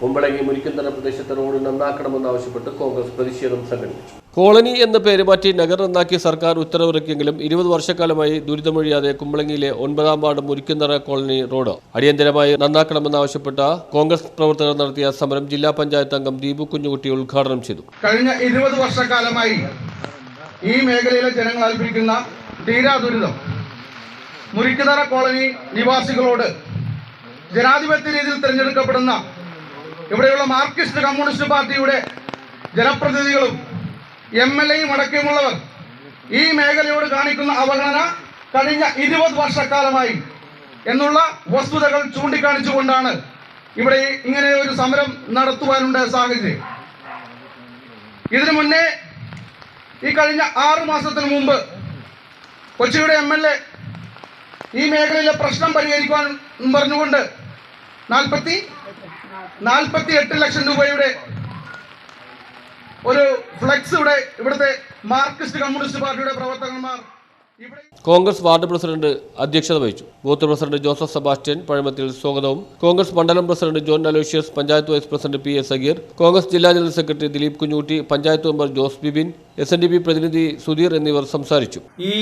കുമ്പളങ്ങി മുരിക്കുന്നര പ്രദേശത്തെ റോഡ് നന്നാക്കണമെന്നാവശ്യപ്പെട്ട് കോൺഗ്രസ് പ്രതിഷേധം സംഘടിപ്പിച്ചു. കോളനി എന്ന പേര് മാറ്റി നഗർ നന്നാക്കിയ സർക്കാർ ഉത്തരവിറക്കിയെങ്കിലും ഇരുപത് വർഷക്കാലമായി ദുരിതമൊഴിയാതെ കുമ്പളങ്ങിയിലെ ഒൻപതാം വാർഡ് മുരിക്കുന്നറ കോളനി റോഡ് അടിയന്തരമായി നന്നാക്കണമെന്നാവശ്യപ്പെട്ട കോൺഗ്രസ് പ്രവർത്തകർ നടത്തിയ സമരം ജില്ലാ പഞ്ചായത്ത് അംഗം ദീപു കുഞ്ഞുകുട്ടി ഉദ്ഘാടനം ചെയ്തു. കഴിഞ്ഞ ഇരുപത് വർഷക്കാലമായി ഈ മേഖലയിലെ ജനങ്ങൾ അൽപ്പിക്കുന്ന തീരാ ദുരിതം. മുരിക്കുന്നറ കോളനി നിവാസികളോട് ജനാധിപത്യ രീതിയിൽ തിരഞ്ഞെടുക്കപ്പെടുന്ന ഇവിടെയുള്ള മാർക്സിസ്റ്റ് കമ്മ്യൂണിസ്റ്റ് പാർട്ടിയുടെ ജനപ്രതിനിധികളും എം എൽ എയും അടക്കമുള്ളവർ ഈ മേഖലയോട് കാണിക്കുന്ന അവഗണന കഴിഞ്ഞ ഇരുപത് വർഷക്കാലമായി എന്നുള്ള വസ്തുതകൾ ചൂണ്ടിക്കാണിച്ചുകൊണ്ടാണ് ഇവിടെ ഇങ്ങനെ ഒരു സമരം നടത്തുവാനുണ്ടായ സാഹചര്യം. ഇതിനു മുന്നേ ഈ കഴിഞ്ഞ ആറു മാസത്തിന് മുമ്പ് കൊച്ചിയുടെ എം എൽ എ ഈ മേഖലയിലെ പ്രശ്നം പരിഹരിക്കാൻ പറഞ്ഞുകൊണ്ട് നാൽപ്പത്തി നാൽപ്പത്തി എട്ട് ലക്ഷം രൂപയുടെ ഒരു ഫ്ലെക്സ് ഇവിടെ ഇവിടുത്തെ മാർക്സിസ്റ്റ് കമ്മ്യൂണിസ്റ്റ് പാർട്ടിയുടെ പ്രവർത്തകന്മാർ കോൺഗ്രസ് വാർഡ് പ്രസിഡന്റ് അധ്യക്ഷത വഹിച്ചു. Booth president Joseph Sebastian Pazhamathil സ്വാഗതവും. കോൺഗ്രസ് മണ്ഡലം president John Aloysius panchayat vice president P S Sageer Congress ജില്ലാ general secretary Dileep Kunjootty panchayat member Jose Bibin S N D P പ്രതിനിധി സുധീർ എന്നിവർ സംസാരിച്ചു. ഈ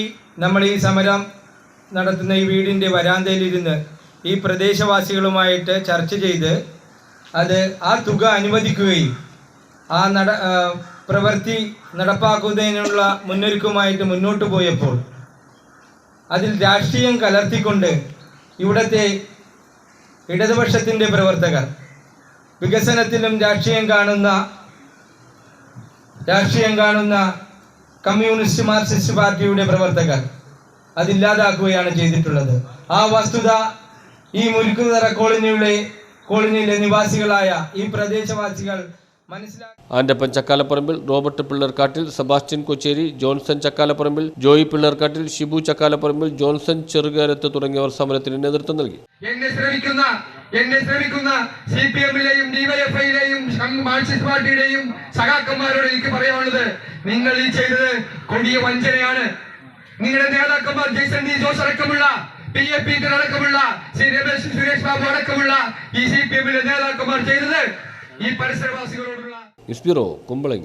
നമ്മൾ ഈ സമരം നടത്തുന്ന ഈ വീടിന്റെ വരാന്തയിലിരുന്ന് ഈ പ്രദേശവാസികളുമായിട്ട് ചർച്ച ചെയ്ത് അത് ആ തുക അനുവദിക്കുകയും ആ നട പ്രവൃത്തി നടപ്പാക്കുന്നതിനുള്ള മുന്നൊരുക്കമായിട്ട് മുന്നോട്ട് പോയപ്പോൾ അതിൽ രാഷ്ട്രീയം കലർത്തിക്കൊണ്ട് ഇവിടുത്തെ ഇടതുപക്ഷത്തിന്റെ പ്രവർത്തകർ വികസനത്തിലും രാഷ്ട്രീയം കാണുന്ന രാഷ്ട്രീയം കാണുന്ന കമ്മ്യൂണിസ്റ്റ് മാർക്സിസ്റ്റ് പാർട്ടിയുടെ പ്രവർത്തകർ അതില്ലാതാക്കുകയാണ് ചെയ്തിട്ടുള്ളത്. ആ വസ്തുത ഈ മുരുക്കുതറ കോളനിയുടെ കോളനിയിലെ നിവാസികളായ ഈ പ്രദേശവാസികൾ Andappan Chakkalaparambil Robert Pillarkattil Sebastian Kochery Johnson Chakkalaparambil Joy Pillarkattil Shibu Chakkalaparambil Johnson Cherukarath തുടങ്ങിയവർ സമരത്തിന് നേതൃത്വം നൽകി. എന്നെ ശ്രമിക്കുന്ന എന്നെ ശ്രമിക്കുന്ന സി പി എമ്മിലെയും ഡിവൈഎഫ്ഐയിലെയും മാർക്സിസ്റ്റ് പാർട്ടിയുടെയും സഖാക്കന്മാരോട് എനിക്ക് പറയാനുള്ളത് നിങ്ങൾ ഈ ചെയ്തത് കൊടിയ വഞ്ചനയാണ്. നിങ്ങളുടെ നേതാക്കന്മാർ ജയ്സൺ ഡി ജോസ് അടക്കമുള്ള പി എ പീറ്റർ അടക്കമുള്ള ശ്രീ രമേശ് സുരേഷ് ബാബു അടക്കമുള്ള ഈ സി പി എമ്മിലെ നേതാക്കന്മാർ ചെയ്തത് ഈ പരിസരവാസികളോടുള്ള ന്യൂസ് ബ്യൂറോ കുമ്പളങ്ങി